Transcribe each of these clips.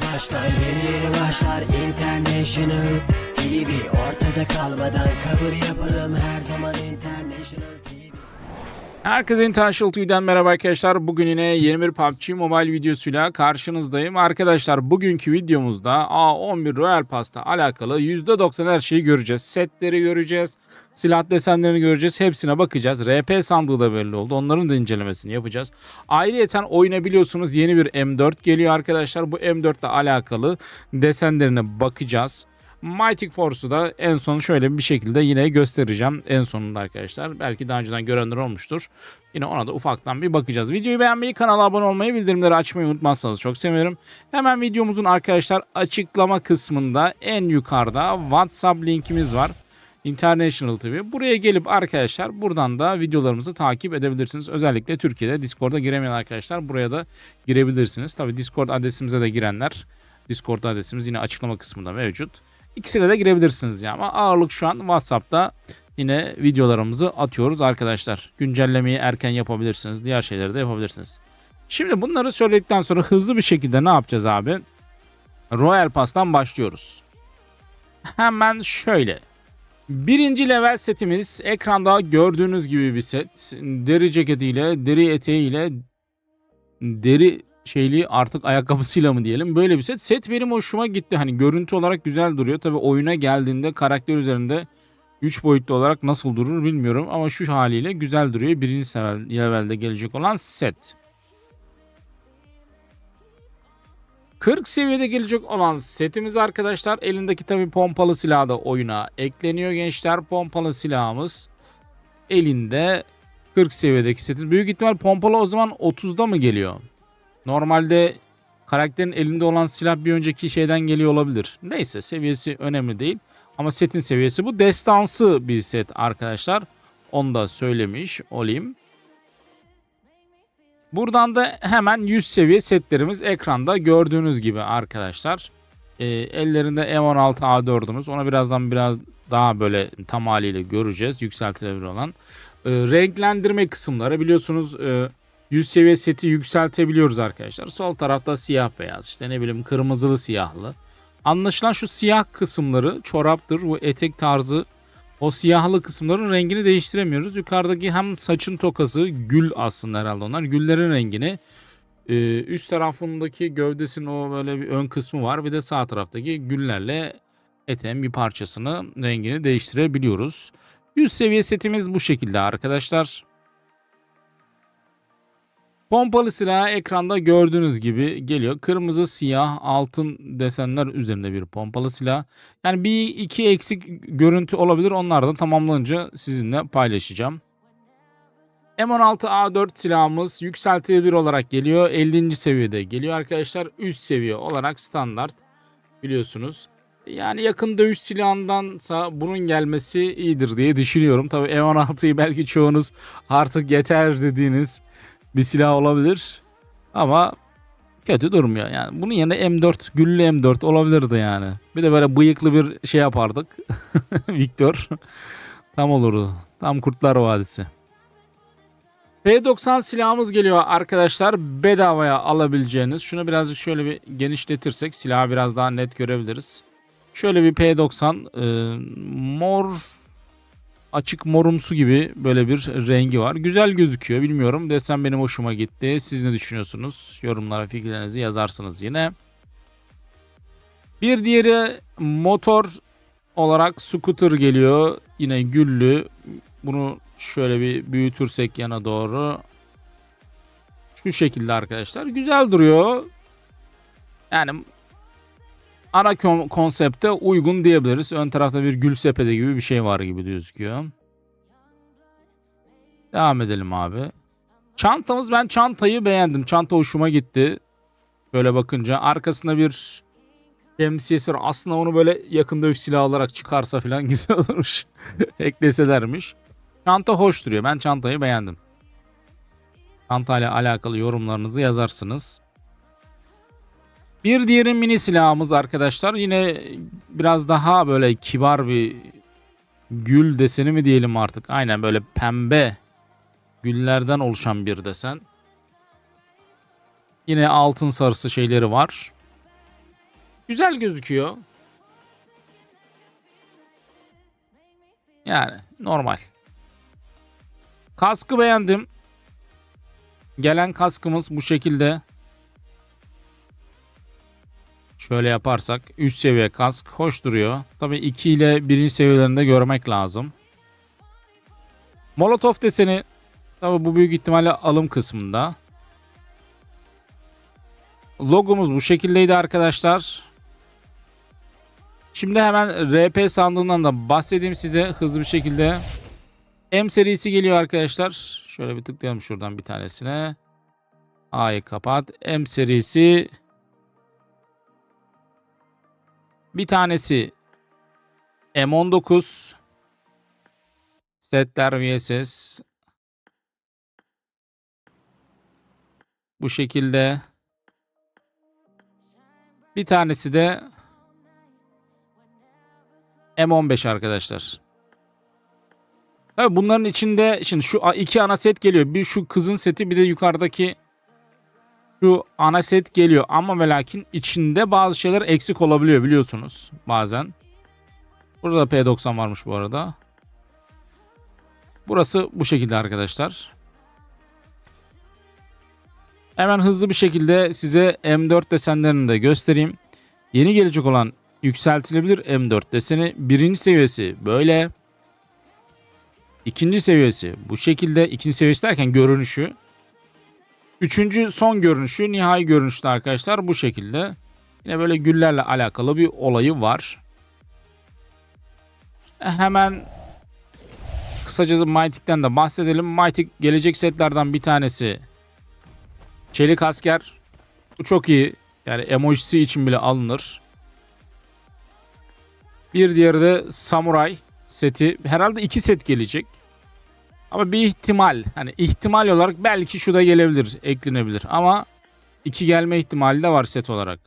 başlar Yeni yeni başlar. International TV Ortada kalmadan kabul yapalım. Her zaman International TV Herkese International TV'den merhaba arkadaşlar. Bugün yine yeni bir PUBG Mobile videosuyla karşınızdayım. Arkadaşlar bugünkü videomuzda A11 Royal Pass'ta alakalı %90 her şeyi göreceğiz. Setleri göreceğiz, silah desenlerini göreceğiz. Hepsine bakacağız. RP sandığı da belli oldu. Onların da incelemesini yapacağız. Ayrıyeten oyuna biliyorsunuz yeni bir M4 geliyor arkadaşlar. Bu M4 ile alakalı desenlerine bakacağız. Mighty Force'u da en son şöyle bir şekilde yine göstereceğim en sonunda arkadaşlar. Belki daha önceden görenler olmuştur. Yine ona da ufaktan bir bakacağız. Videoyu beğenmeyi, kanala abone olmayı, bildirimleri açmayı unutmazsanız çok sevinirim. Hemen videomuzun arkadaşlar açıklama kısmında en yukarıda WhatsApp linkimiz var. International TV. Buraya gelip arkadaşlar buradan da videolarımızı takip edebilirsiniz. Özellikle Türkiye'de Discord'a giremeyen arkadaşlar buraya da girebilirsiniz. Tabi Discord adresimize de girenler Discord adresimiz yine açıklama kısmında mevcut. İkisine de girebilirsiniz ya ama ağırlık şu an WhatsApp'ta yine videolarımızı atıyoruz arkadaşlar. Güncellemeyi erken yapabilirsiniz. Diğer şeyleri de yapabilirsiniz. Şimdi bunları söyledikten sonra hızlı bir şekilde ne yapacağız abi? Royal Pass'tan başlıyoruz. Hemen şöyle. Birinci level setimiz ekranda gördüğünüz gibi bir set. Deri ceketiyle, deri eteğiyle, deri şeyli artık ayakkabısıyla mı diyelim böyle bir set. Set benim hoşuma gitti. Hani görüntü olarak güzel duruyor. Tabi oyuna geldiğinde karakter üzerinde 3 boyutlu olarak nasıl durur bilmiyorum. Ama şu haliyle güzel duruyor. Birinci level- levelde gelecek olan set. 40 seviyede gelecek olan setimiz arkadaşlar. Elindeki tabi pompalı silah da oyuna ekleniyor gençler. Pompalı silahımız elinde 40 seviyedeki setin. Büyük ihtimal pompalı o zaman 30'da mı geliyor? Normalde karakterin elinde olan silah bir önceki şeyden geliyor olabilir. Neyse seviyesi önemli değil. Ama setin seviyesi bu. Destansı bir set arkadaşlar. Onu da söylemiş olayım. Buradan da hemen 100 seviye setlerimiz ekranda gördüğünüz gibi arkadaşlar. Ee, ellerinde M16 A4'ümüz. Ona birazdan biraz daha böyle tam haliyle göreceğiz. Yükseltilebilir olan. Ee, renklendirme kısımları biliyorsunuz e, 100 seviye seti yükseltebiliyoruz arkadaşlar. Sol tarafta siyah beyaz işte ne bileyim kırmızılı siyahlı. Anlaşılan şu siyah kısımları çoraptır bu etek tarzı o siyahlı kısımların rengini değiştiremiyoruz. Yukarıdaki hem saçın tokası gül aslında herhalde onlar. Güllerin rengini e, üst tarafındaki gövdesinin o böyle bir ön kısmı var. Bir de sağ taraftaki güllerle eteğin bir parçasını rengini değiştirebiliyoruz. 100 seviye setimiz bu şekilde arkadaşlar. Pompalı silah ekranda gördüğünüz gibi geliyor. Kırmızı, siyah, altın desenler üzerinde bir pompalı silah. Yani bir iki eksik görüntü olabilir. Onlar da tamamlanınca sizinle paylaşacağım. M16A4 silahımız yükseltilebilir olarak geliyor. 50. seviyede geliyor arkadaşlar. Üst seviye olarak standart biliyorsunuz. Yani yakın dövüş silahındansa bunun gelmesi iyidir diye düşünüyorum. Tabii M16'yı belki çoğunuz artık yeter dediğiniz bir silah olabilir. Ama kötü durmuyor yani. Bunun yerine M4, güllü M4 olabilirdi yani. Bir de böyle bıyıklı bir şey yapardık. Victor. Tam olurdu. Tam Kurtlar Vadisi. P90 silahımız geliyor arkadaşlar. Bedavaya alabileceğiniz. Şunu birazcık şöyle bir genişletirsek silahı biraz daha net görebiliriz. Şöyle bir P90 e, mor açık morumsu gibi böyle bir rengi var. Güzel gözüküyor bilmiyorum. Desen benim hoşuma gitti. Siz ne düşünüyorsunuz? Yorumlara fikirlerinizi yazarsınız yine. Bir diğeri motor olarak scooter geliyor. Yine güllü. Bunu şöyle bir büyütürsek yana doğru. Şu şekilde arkadaşlar. Güzel duruyor. Yani ana kon- konsepte uygun diyebiliriz. Ön tarafta bir gül sepeti gibi bir şey var gibi gözüküyor. Devam edelim abi. Çantamız ben çantayı beğendim. Çanta hoşuma gitti. Böyle bakınca arkasında bir şemsiyesi var. Aslında onu böyle yakın dövüş silahı olarak çıkarsa falan güzel olurmuş. Ekleselermiş. Çanta hoş duruyor. Ben çantayı beğendim. Çantayla alakalı yorumlarınızı yazarsınız. Bir diğeri mini silahımız arkadaşlar. Yine biraz daha böyle kibar bir gül deseni mi diyelim artık. Aynen böyle pembe güllerden oluşan bir desen. Yine altın sarısı şeyleri var. Güzel gözüküyor. Yani normal. Kaskı beğendim. Gelen kaskımız bu şekilde. Şöyle yaparsak üst seviye kask hoş duruyor. Tabii 2 ile 1. seviyelerinde görmek lazım. Molotov deseni tabii bu büyük ihtimalle alım kısmında. Logomuz bu şekildeydi arkadaşlar. Şimdi hemen RP sandığından da bahsedeyim size hızlı bir şekilde. M serisi geliyor arkadaşlar. Şöyle bir tıklayalım şuradan bir tanesine. A'yı kapat. M serisi bir tanesi M19 setler VSS bu şekilde bir tanesi de M15 arkadaşlar. Tabii bunların içinde şimdi şu iki ana set geliyor. Bir şu kızın seti bir de yukarıdaki şu ana set geliyor. Ama ve lakin içinde bazı şeyler eksik olabiliyor biliyorsunuz bazen. Burada da P90 varmış bu arada. Burası bu şekilde arkadaşlar. Hemen hızlı bir şekilde size M4 desenlerini de göstereyim. Yeni gelecek olan yükseltilebilir M4 deseni birinci seviyesi böyle. İkinci seviyesi bu şekilde. İkinci seviyesi derken görünüşü. Üçüncü son görünüşü nihai görünüşte arkadaşlar bu şekilde. Yine böyle güllerle alakalı bir olayı var. Hemen kısaca Mytik'ten de bahsedelim. Mytik gelecek setlerden bir tanesi. Çelik asker. Bu çok iyi. Yani emojisi için bile alınır. Bir diğeri de samuray seti. Herhalde iki set gelecek. Ama bir ihtimal hani ihtimal olarak belki şu da gelebilir, eklenebilir. Ama iki gelme ihtimali de var set olarak.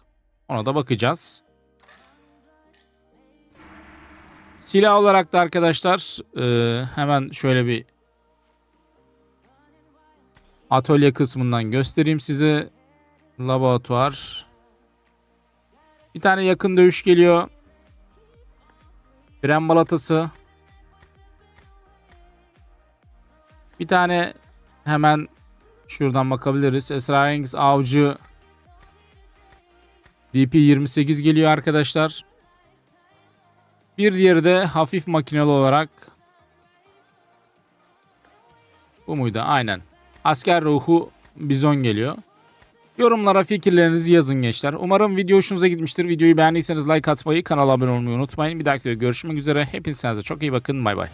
Ona da bakacağız. Silah olarak da arkadaşlar e, hemen şöyle bir atölye kısmından göstereyim size. Laboratuvar. Bir tane yakın dövüş geliyor. Fren balatası. Bir tane hemen şuradan bakabiliriz. Esrarengiz Avcı DP28 geliyor arkadaşlar. Bir diğeri de hafif makineli olarak bu muydu? Aynen. Asker ruhu bizon geliyor. Yorumlara fikirlerinizi yazın gençler. Umarım video hoşunuza gitmiştir. Videoyu beğendiyseniz like atmayı, kanala abone olmayı unutmayın. Bir dahaki videoda görüşmek üzere. Hepinize çok iyi bakın. Bay bay.